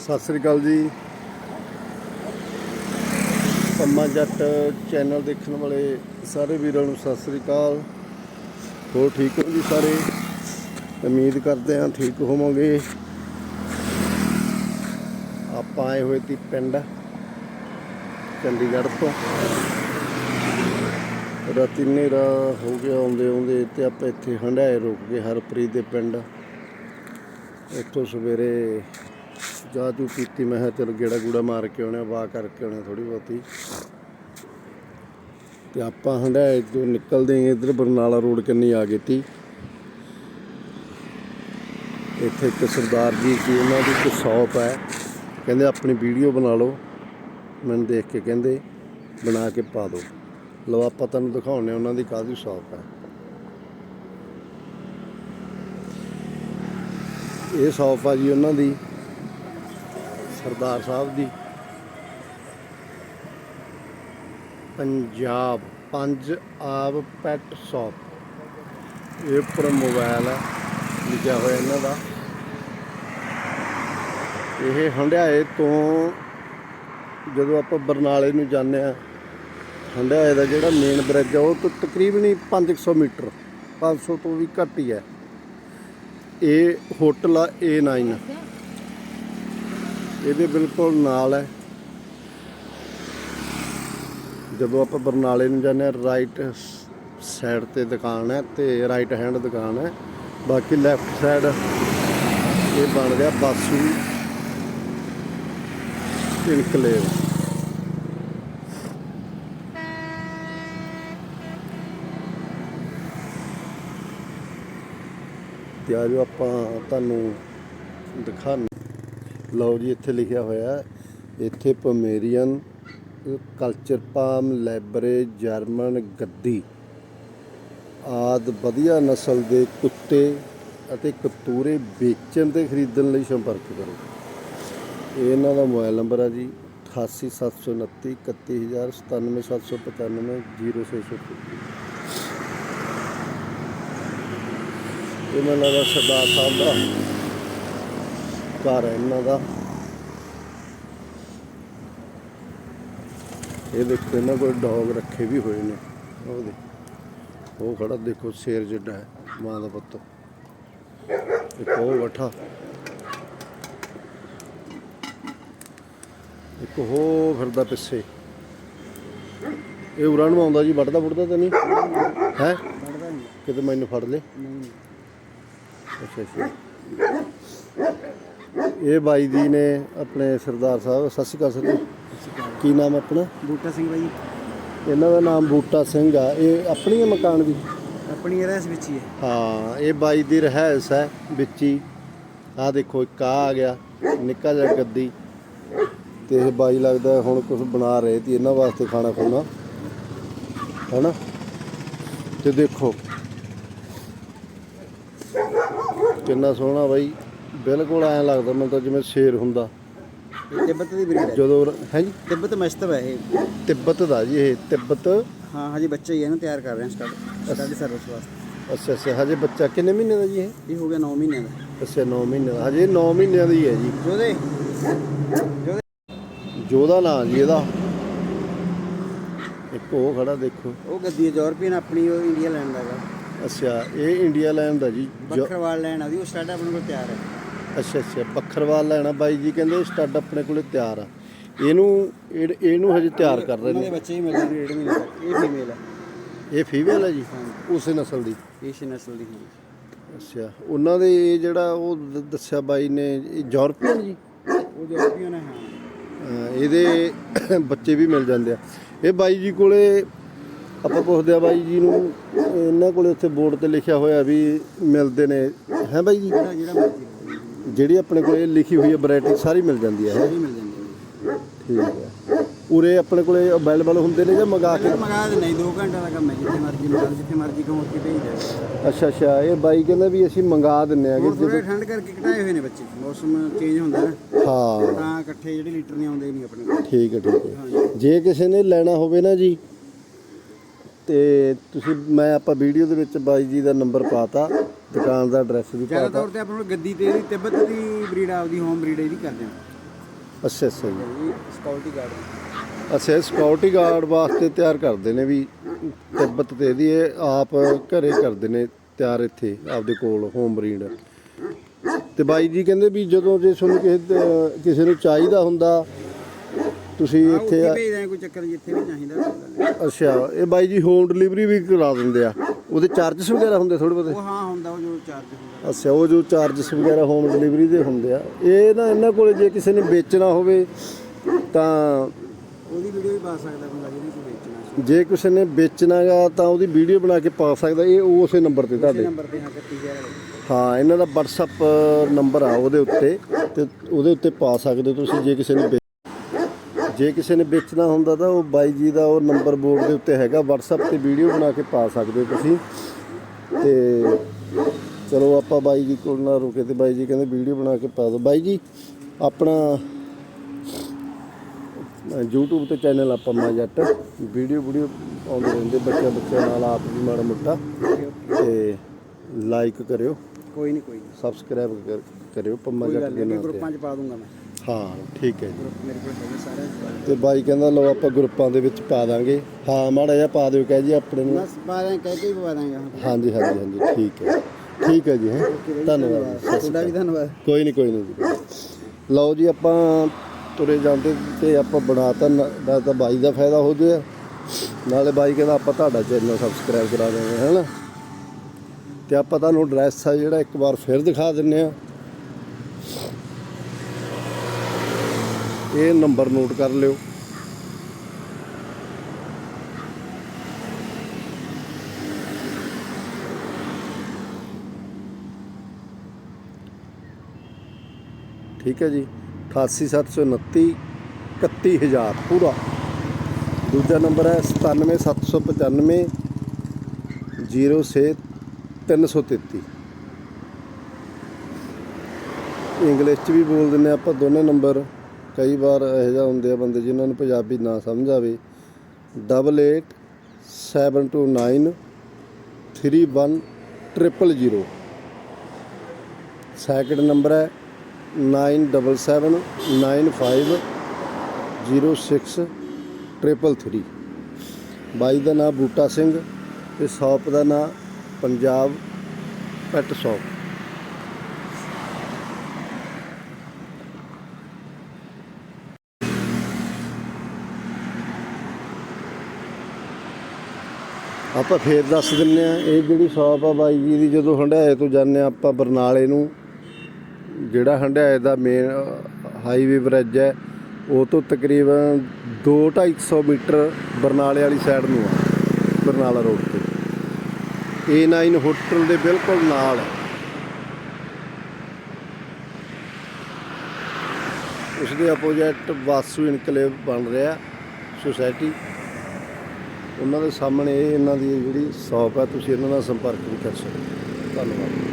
ਸਤਿ ਸ੍ਰੀ ਅਕਾਲ ਜੀ। ਪੰਮਾ ਜੱਟ ਚੈਨਲ ਦੇਖਣ ਵਾਲੇ ਸਾਰੇ ਵੀਰਾਂ ਨੂੰ ਸਤਿ ਸ੍ਰੀ ਅਕਾਲ। ਹੋਰ ਠੀਕ ਹੋ ਜੀ ਸਾਰੇ? ਉਮੀਦ ਕਰਦੇ ਹਾਂ ਠੀਕ ਹੋਵੋਗੇ। ਆਪਾਂ ਆਏ ਹੋਏ ਤੀ ਪਿੰਡ, ਚੰਡੀਗੜ੍ਹ ਤੋਂ। ਰਾਤੀ ਹਨੇਰਾ ਹੋ ਗਿਆ ਆਉਂਦੇ ਆਉਂਦੇ ਤੇ ਆਪਾਂ ਇੱਥੇ ਹੰਡਾਏ ਰੁਕ ਗਏ ਹਰਪ੍ਰੀਤ ਦੇ ਪਿੰਡ। ਇੱਥੋਂ ਸਵੇਰੇ ਚਾਹ ਚੂ ਪੀਤੀ ਮੈਂ ਕਿਹਾ ਚਲ ਗੇੜਾ ਗੂੜਾ ਮਾਰ ਕੇ ਆਉਣਾ, ਵਾਹ ਕਰਕੇ ਆਉਣਾ ਥੋੜੀ ਬਹੁਤੀ। ਤੇ ਆਪਾਂ ਹੰਡਾਏ ਤੋਂ ਨਿਕਲਦੇ ਹਾਂ, ਇਧਰ ਬਰਨਾਲਾ ਰੋਡ ਕੰਨੀ ਆ ਗਏ ਤੀ। ਇੱਥੇ ਇੱਕ ਸਰਦਾਰ ਜੀ ਕੀ ਉਹਨਾਂ ਦੀ ਇੱਕ ਸ਼ੌਪ ਹੈ। ਕਹਿੰਦੇ ਆਪਣੀ ਵੀਡੀਓ ਬਣਾ ਲਓ, ਮੈਨੂੰ ਦੇਖ ਕੇ ਕਹਿੰਦੇ ਬਣਾ ਕੇ ਪਾ ਦਿਓ ਲਓ, ਆਪਾਂ ਤੁਹਾਨੂੰ ਦਿਖਾਉਂਦੇ ਹਾਂ, ਉਹਨਾਂ ਦੀ ਕਾਹਦੀ ਸ਼ੌਪ ਹੈ। ਇਹ ਸ਼ੌਪ ਆ ਜੀ ਉਹਨਾਂ ਦੀ। ਸਰਦਾਰ ਸਾਹਿਬ ਦੀ। ਪੰਜਾਬ ਪੰਜ ਆਬ ਪੈਟ ਸ਼ੌਪ ਇਹ ਉੱਪਰ ਮੋਬਾਈਲ ਹੈ, ਲਿਖਿਆ ਹੋਇਆ ਇਹਨਾਂ ਦਾ। ਇਹ ਹੰਡਿਆਏ ਤੋਂ ਜਦੋਂ ਆਪਾਂ ਬਰਨਾਲੇ ਨੂੰ ਜਾਂਦੇ ਆ ਹੰਡਿਆਏ ਦਾ ਜਿਹੜਾ ਮੇਨ ਬ੍ਰਿਜ ਆ, ਉਹ ਤੋਂ ਤਕਰੀਬਨ ਹੀ 500 ਮੀਟਰ 500 ਤੋਂ ਵੀ ਘੱਟ ਹੀ ਹੈ। ਇਹ ਹੋਟਲ ਆ A9 ਇਹਦੇ ਬਿਲਕੁਲ ਨਾਲ ਹੈ। ਜਦੋਂ ਆਪਾਂ ਬਰਨਾਲੇ ਨੂੰ ਜਾਂਦੇ ਹਾਂ ਰਾਈਟ ਸਾਈਡ ਤੇ ਦੁਕਾਨ ਹੈ ਤੇ ਰਾਈਟ ਹੈਂਡ ਦੁਕਾਨ ਹੈ। ਬਾਕੀ ਲੈਫਟ ਸਾਈਡ ਇਹ ਬਣ ਗਿਆ ਬਾਸੂ ਇਨਕਲੇਵ ਤੇ ਆ ਆਪਾਂ ਤੁਹਾਨੂੰ ਦਿਖਾਣ ਲਓ ਜੀ, ਇੱਥੇ ਲਿਖਿਆ ਹੋਇਆ ਇੱਥੇ Pomeranian culture pom labra, German Gaddi. ਆਦ ਵਧੀਆ ਨਸਲ ਦੇ ਕੁੱਤੇ ਅਤੇ ਕਤੂਰੇ ਵੇਚਣ ਤੇ ਖਰੀਦਣ ਲਈ ਸੰਪਰਕ ਕਰੋ। ਇਹਨਾਂ ਦਾ ਮੋਬਾਈਲ ਨੰਬਰ ਹੈ ਜੀ 88729 31795 0630 ਇਹਨਾਂ ਦਾ ਸਰਦਾਰ ਸਾਹਿਬ ਦਾ ਘਰ ਹੈ ਇਹਨਾਂ ਦਾ। ਇਹ ਦੇਖੋ ਇਹਨਾਂ ਕੋਲ ਡੌਗ ਰੱਖੇ ਵੀ ਹੋਏ ਨੇ। ਉਹ ਦੇ ਉਹ ਖੜਾ ਦੇਖੋ ਸ਼ੇਰ ਜਿੱਡਾ ਹੈ ਮਾਂ ਦਾ ਪੁੱਤ। ਇੱਕ ਉਹ ਬੈਠਾ। ਇੱਕ ਉਹ ਫਿਰਦਾ ਪਿੱਛੇ। ਇਹ ਉਰਾਂ ਨੂੰ ਆਉਂਦਾ ਜੀ ਵੱਢਦਾ ਵੁੱਢਦਾ ਤਾਂ ਨਹੀਂ? ਹੈ? ਕਿਤੇ ਮੈਨੂੰ ਫੜ ਲੇ। ਅੱਛਾ ਅੱਛਾ। ਇਹ ਬਾਈ ਜੀ ਨੇ ਆਪਣੇ ਸਰਦਾਰ ਸਾਹਿਬ ਸਤਿ ਸ਼੍ਰੀ ਅਕਾਲ ਸਰ ਕੀ ਨਾਮ ਆਪਣਾ? ਬੂਟਾ ਸਿੰਘ ਬਾਈ। ਇਹਨਾਂ ਦਾ ਨਾਮ ਬੂਟਾ ਸਿੰਘ ਆ। ਇਹ ਆਪਣੀ ਮਕਾਨ ਦੀ ਆਪਣੀ ਰਹਿਸ ਵਿੱਚ ਹੀ ਹੈ। ਹਾਂ ਇਹ ਬਾਈ ਦੀ ਰਹਿਸ ਹੈ ਵਿੱਚ ਹੀ। ਆ ਦੇਖੋ ਇੱਕ ਆ ਗਿਆ ਨਿੱਕਾ ਜਿਹਾ ਗੱਦੀ। ਤੇ ਇਹ ਬਾਈ ਲੱਗਦਾ ਹੁਣ ਕੁਝ ਬਣਾ ਰਹੇ ਸੀ ਇਹਨਾਂ ਵਾਸਤੇ ਖਾਣਾ ਖੋਣਾ। ਹੈਨਾ? ਤੇ ਦੇਖੋ। ਕਿੰਨਾ ਸੋਹਣਾ ਬਾਈ। ਬਿਲਕੁਲ ਐਂ ਲੱਗਦਾ ਮੈਨੂੰ ਤਾਂ ਜਿਵੇਂ ਸ਼ੇਰ ਹੁੰਦਾ। ਤਿੱਬਤ ਦੀ ਬਰੀਡ ਹੈ। ਜਦੋਂ ਹੈ ਜੀ? ਤਿੱਬਤ ਮਸਤਬ ਹੈ ਇਹ। ਤਿੱਬਤ ਦਾ ਜੀ ਇਹ ਤਿੱਬਤ। ਹਾਂ ਹਜੇ ਬੱਚਾ ਹੀ ਹੈ ਨਾ ਤਿਆਰ ਕਰ ਰਹੇ ਹਾਂ ਸਟਾਰਟ। ਸਟਾਰਟ ਸਰਵਿਸ ਵਾਸਤੇ। ਅੱਛਾ ਅੱਛਾ ਹਜੇ ਬੱਚਾ ਕਿੰਨੇ ਮਹੀਨੇ ਦਾ ਜੀ ਇਹ? ਇਹ ਹੋ ਗਿਆ 9 ਮਹੀਨਿਆਂ ਦਾ। ਅੱਛਾ 9 ਮਹੀਨੇ ਦਾ। ਹਜੇ 9 ਮਹੀਨਿਆਂ ਦੀ ਹੈ ਜੀ। ਜੋਦੇ ਜੋਦੇ ਜੋਦਾ ਨਾਂ ਜੀ ਇਹਦਾ। ਇੱਕ ਉਹ ਖੜਾ ਦੇਖੋ। ਉਹ ਗੱਦੀ ਹੈ ਯੂਰਪੀਅਨ ਆਪਣੀ ਉਹ ਇੰਡੀਆ ਲੈਂਡ ਦਾ ਹੈਗਾ। ਅੱਛਾ ਇਹ ਇੰਡੀਆ ਲੈਣ ਦਾ ਜੀ। ਜੋ- ਬੱਕਰਵਾਲ ਲੈਣ ਆਦੀ ਉਹ ਸਟਾਰਟ ਆਪਣੇ ਕੋਲ ਤਿਆਰ ਹੈ। ਅੱਛਾ ਅੱਛਾ। ਬੱਖਰਵਾਲ ਲੈਣਾ ਬਾਈ ਜੀ ਕਹਿੰਦੇ ਸਟੱਡ ਆਪਣੇ ਕੋਲੇ ਤਿਆਰ ਆ। ਇਹਨੂੰ ਇਹ- ਇਹਨੂੰ ਹਜੇ ਤਿਆਰ ਕਰ ਰਹੇ ਦੇ ਨੇ ਬੱਚੇ ਹੀ ਮਿਲ ਜਾਣਗੇ ਡੇਢ ਮਹੀਨੇ ਤੱਕ ਇਹ ਫੀਮੇਲ ਹੈ ਇਹ ਫੀਮੇਲ ਹੈ ਜੀ? ਉਸੇ ਨਸਲ ਦੀ? ਏਸ਼ੀਅਨ ਨਸਲ ਦੀ ਹਾਂ ਅੱਛਾ। ਉਹਨਾਂ ਦੇ ਇਹ ਜਿਹੜਾ ਉਹ ਦ- ਦੱਸਿਆ ਬਾਈ ਨੇ ਇਹ ਯੂਰਪੀਅਨ ਜੀ? ਉਹ ਯੂਰਪੀਅਨ ਹੈ ਹਾਂ। ਅਹ ਇਹਦੇ ਬੱਚੇ ਵੀ ਮਿਲ ਜਾਂਦੇ ਆ। ਇਹ ਬਾਈ ਜੀ ਕੋਲੇ ਆਪਾਂ ਪੁੱਛਦੇ ਆ ਬਾਈ ਜੀ ਨੂੰ ਇਹਨਾਂ ਕੋਲੇ ਉੱਥੇ ਬੋਰਡ ਤੇ ਲਿਖਿਆ ਹੋਇਆ ਵੀ ਮਿਲਦੇ ਨੇ। ਹੈ ਬਾਈ ਜੀ? ਜਿਹੜਾ ਜਿਹੜਾ ਮਰਜ਼ੀ। ਜਿਹੜੀ ਆਪਣੇ ਕੋਲੇ ਲਿਖੀ ਹੋਈ ਹੈ ਵੈਰਾਈਟੀ ਸਾਰੀ ਮਿਲ ਜਾਂਦੀ ਹੈ? ਸਾਰੀ ਮਿਲ ਜਾਂਦੀ ਹੈ। ਠੀਕ ਹੈ। ਉਰੇ ਆਪਣੇ ਕੋਲੇ ਅਵੇਲੇਬਲ ਹੁੰਦੇ ਨੇ ਜਾਂ ਮੰਗਾ ਕੇ? ਮੰਗਾ ਦੇ ਨਹੀਂ 2 ਘੰਟੇ ਦਾ ਕੰਮ ਹੈ ਜਿੱਥੇ ਮਰਜ਼ੀ ਮੰਗਾ ਲਓ, ਜਿੱਥੇ ਮਰਜ਼ੀ ਕਹੋ ਉੱਥੇ ਭੇਜ ਦੇ ਅੱਛਾ ਅੱਛਾ ਇਹ ਬਾਈ ਕਹਿੰਦਾ ਵੀ ਅਸੀਂ ਮੰਗਾ ਦਿੰਨੇ ਆਗੇ ਹੁਣ ਥੋੜੇ ਠੰਡ ਕਰਕੇ ਘਟਾਏ ਹੋਏ ਨੇ ਬੱਚੇ ਮੌਸਮ ਚੇਂਜ ਹੁੰਦਾ ਨਾ। ਹਾਂ। ਤਾਂ ਇਕੱਠੇ ਜਿਹੜੇ ਲੀਟਰ ਨਹੀਂ ਆਉਂਦੇ ਨਹੀਂ ਆਪਣੇ। ਕੋਲ ਠੀਕ ਹੈ ਠੀਕ ਹੈ। ਜੇ ਕਿਸੇ ਨੇ ਲੈਣਾ ਹੋਵੇ ਨਾ ਜੀ ਤੇ ਤੁਸੀਂ ਮੈਂ ਆਪਾਂ ਵੀਡੀਓ ਦੇ ਵਿੱਚ ਬਾਈ ਜੀ ਦਾ ਨੰਬਰ ਪਾਤਾ। ਦੁਕਾਨ ਦਾ ਐਡਰੈਸ ਵੀ ਜ਼ਿਆਦਾ ਪਾਤਾ। ਤੌਰ ਤੇ ਆਪਣੇ ਕੋਲ ਗੱਦੀ ਤੇ ਇਹਦੀ ਤਿੱਬਤ ਦੀ ਬਰੀਡ ਆਪਦੀ ਹੋਮ ਬਰੀਡ ਇਹਦੀ ਕਰਦੇ ਹਾਂ ਅੱਛਾ ਅੱਛਾ ਜੀ। ਇਹ ਸਕਿਉਰਟੀ ਗਾਰਡ ਅੱਛਾ ਇਹ ਸਿਕਿਉਰਿਟੀ ਗਾਰਡ ਵਾਸਤੇ ਤਿਆਰ ਕਰਦੇ ਨੇ ਵੀ ਤਿੱਬਤ ਤੇ ਇਹਦੀ ਇਹ ਆਪ ਘਰੇ ਕਰਦੇ ਨੇ ਤਿਆਰ ਇੱਥੇ ਆਪਦੇ ਕੋਲ ਹੋਮ ਬਰੀਡ ਤੇ ਬਾਈ ਜੀ ਕਹਿੰਦੇ ਵੀ ਜਦੋਂ ਜੇ ਤੁਹਾਨੂੰ ਕਿਸੇ ਕਿਸੇ ਨੂੰ ਚਾਹੀਦਾ ਹੁੰਦਾ ਤੁਸੀਂ ਹਾਂ ਇੱਥੇ ਉੱਥੇ ਆ- ਭੇਜ ਦਾਂ ਕੋਈ ਚੱਕਰ ਨੀ, ਜਿੱਥੇ ਵੀ ਚਾਹੀਦਾ। ਨੀ। ਅੱਛਾ ਇਹ ਬਾਈ ਜੀ ਹੋਮ ਡਿਲੀਵਰੀ ਵੀ ਕਰਾ ਦਿੰਦੇ ਆ। ਉਹਦੇ ਚਾਰजेस ਵਗੈਰਾ ਹੁੰਦੇ ਥੋੜੇ ਬਹੁਤੇ? ਉਹ ਹਾਂ ਹੁੰਦਾ ਉਹ ਜੋ ਚਾਰਜ ਹੁੰਦਾ। ਅੱਛਾ ਉਹ ਜੋ ਚਾਰजेस ਵਗੈਰਾ ਹੋਮ ਦੇ ਹੁੰਦੇ ਆ। ਇਹ ਨਾ ਇਹਨਾਂ ਕੋਲੇ ਜੇ ਕਿਸੇ ਨੇ ਵੇਚਣਾ ਹੋਵੇ ਤਾਂ ਉਹਦੀ ਵੀਡੀਓ ਵੀ ਪਾ ਸਕਦਾ ਬੰਦਾ ਜਿਹਨੇ ਕੋਈ ਵੇਚਣਾ ਜੇ ਕਿਸੇ ਨੇ ਵੇਚਣਾਗਾ ਤਾਂ ਉਹਦੀ ਵੀਡੀਓ ਬਣਾ ਕੇ ਪਾ ਸਕਦਾ। ਇਹ ਉਸੇ ਨੰਬਰ ਤੇ ਤੁਹਾਡੇ। ਹਾਂ ਇਹਨਾਂ ਦਾ WhatsApp ਨੰਬਰ ਆ ਉਹਦੇ ਉੱਤੇ ਤੇ ਉਹਦੇ ਉੱਤੇ ਪਾ ਸਕਦੇ ਹੋ ਤੁਸੀਂ ਜੇ ਕਿਸੇ ਨੇ ਜੇ ਕਿਸੇ ਨੇ ਵੇਚਣਾ ਹੁੰਦਾ ਤਾਂ ਉਹ ਬਾਈ ਜੀ ਦਾ ਉਹ ਨੰਬਰ ਬੋਰਡ ਦੇ ਉੱਤੇ ਹੈਗਾ WhatsApp ਤੇ ਵੀਡੀਓ ਬਣਾ ਕੇ ਪਾ ਸਕਦੇ ਹੋ ਤੁਸੀਂ। ਤੇ ਚਲੋ ਆਪਾਂ ਬਾਈ ਜੀ ਕੋਲ ਨਾ ਰੁਕੇ ਤੇ ਬਾਈ ਜੀ ਕਹਿੰਦੇ ਵੀਡੀਓ ਬਣਾ ਕੇ ਪਾ ਦਿਓ। ਬਾਈ ਜੀ ਆਪਣਾ YouTube ਤੇ ਚੈਨਲ ਆਪਾਂ ਮਾ ਜੱਟ ਵੀਡੀਓ ਵੀਡੀਓ ਆਉਂਦੇ ਰਹਿੰਦੇ ਬੱਚਿਆਂ ਬੱਚਿਆਂ ਨਾਲ ਆਪ ਵੀ ਮਾੜਾ ਮੋਟਾ। ਤੇ ਲਾਈਕ ਕਰਿਓ। ਕੋਈ ਨਹੀਂ ਕੋਈ ਨਹੀਂ ਸਬਸਕ੍ਰਾਈਬ ਕਰ- ਕਰਿਓ ਪੰਮਾ ਜੱਟ ਦੇ ਨਾਮ ਤੇ। ਗਰੁੱਪਾਂ 'ਚ ਪਾ ਦੂੰਗਾ ਮੈਂ। ਹਾਂ ਠੀਕ ਹੈ ਜੀ। ਮੇਰੇ ਕੋਲ ਹੈਗੇ ਸਾਰੇ ਤੇ ਬਾਈ ਕਹਿੰਦਾ ਲਓ ਆਪਾਂ ਗਰੁੱਪਾਂ ਦੇ ਵਿੱਚ ਪਾ ਦਾਂਗੇ। ਹਾਂ ਮਾੜਾ ਜਿਹਾ ਪਾ ਦਿਓ ਕਹਿ ਜੀ ਆਪਣੇ ਨੂੰ। ਬਸ ਪਾ ਦਾਂ ਕਹਿ ਕੇ ਹੀ ਪਵਾ ਦਾਂਗਾ ਹਾਂਜੀ ਹਾਂਜੀ ਹਾਂਜੀ ਠੀਕ ਹੈ। ਠੀਕ ਹੈ ਜੀ ਹੈ। ਧੰਨਵਾਦ ਜੀ, ਸਤਿ ਸ਼੍ਰੀ ਤੁਹਾਡਾ ਵੀ ਧੰਨਵਾਦ। ਕੋਈ ਨਹੀਂ ਕੋਈ ਨਹੀਂ ਜੀ। ਲਓ ਜੀ ਆਪਾਂ ਤੁਰੇ ਜਾਂਦੇ ਤੇ ਆਪਾਂ ਬਣਾਤਾ ਦਾ ਤਾਂ ਬਾਈ ਦਾ ਫਾਇਦਾ ਹੋ ਗਿਆ। ਨਾਲੇ ਬਾਈ ਕਹਿੰਦਾ ਆਪਾਂ ਤੁਹਾਡਾ ਚੈਨਲ ਸਬਸਕ੍ਰਾਈਬ ਕਰਾ ਦੇਵਾਂਗੇ ਹੈਨਾ। ਤੇ ਆਪਾਂ ਤੁਹਾਨੂੰ ਐਡਰੈਸ ਆ ਜਿਹੜਾ ਇੱਕ ਵਾਰ ਫਿਰ ਦਿਖਾ ਦਿੰਨੇ ਆ। ਇਹ ਨੰਬਰ ਨੋਟ ਕਰ ਲਿਓ। ਠੀਕ ਹੈ ਜੀ। 88729 31000 ਪੂਰਾ। ਦੂਜਾ ਨੰਬਰ ਹੈ 97795 06 333 ਇੰਗਲਿਸ਼ ਚ ਵੀ ਬੋਲ ਦਿੰਨੇ ਆਪਾਂ ਦੋਨੇ ਨੰਬਰ। ਕਈ ਵਾਰ ਇਹੋ ਜਿਹਾ ਹੁੰਦੇ ਆ ਬੰਦੇ ਜਿਨ੍ਹਾਂ ਨੂੰ ਪੰਜਾਬੀ ਨਾ ਸਮਝ ਆਵੇ। 88 729 31 000 ਸੈਕਿੰਡ ਨੰਬਰ ਹੈ 979506 ਬਾਈ ਦਾ ਨਾਮ ਬੂਟਾ ਸਿੰਘ ਤੇ ਸ਼ਾਪ ਦਾ ਨਾਮ ਪੰਜਾਬ ਪੈਟ ਸ਼ਾਪ ਆਪਾਂ ਫੇਰ ਦੱਸ ਦਿੰਨੇ ਆ, ਇਹ ਜਿਹੜੀ ਸ਼ਾਪ ਆ ਬਾਈ ਜੀ ਦੀ ਜਦੋਂ ਹੰਡਾਏ ਤੋਂ ਜਾਂਦੇ ਹਾਂ ਆਪਾਂ ਬਰਨਾਲੇ ਨੂੰ, ਜਿਹੜਾ ਹੰਡਾਏ ਦਾ ਮੇਨ ਹਾਈਵੇ ਬ੍ਰਿਜ ਹੈ, ਉਹ ਤੋਂ ਤਕਰੀਬਨ 2-250 ਮੀਟਰ ਬਰਨਾਲੇ ਵਾਲੀ ਸਾਈਡ ਨੂੰ ਆ, ਬਰਨਾਲਾ ਰੋਡ ਤੇ। A9 ਹੋਟਲ ਦੇ ਬਿਲਕੁਲ ਨਾਲ ਹੈ ਉਸ ਦੇ ਆਪੋਜੀਟ ਵਾਸੂ ਇਨਕਲੇਵ ਬਣ ਰਿਹਾ ਸੁਸਾਇਟੀ ਉਹਨਾਂ ਦੇ ਸਾਹਮਣੇ ਇਹ ਇਹਨਾਂ ਦੀ ਜਿਹੜੀ ਸ਼ਾਪ ਹੈ, ਤੁਸੀਂ ਇਹਨਾਂ ਨਾਲ ਸੰਪਰਕ ਵੀ ਕਰ ਸਕਦੇ ਹੋ। ਧੰਨਵਾਦ।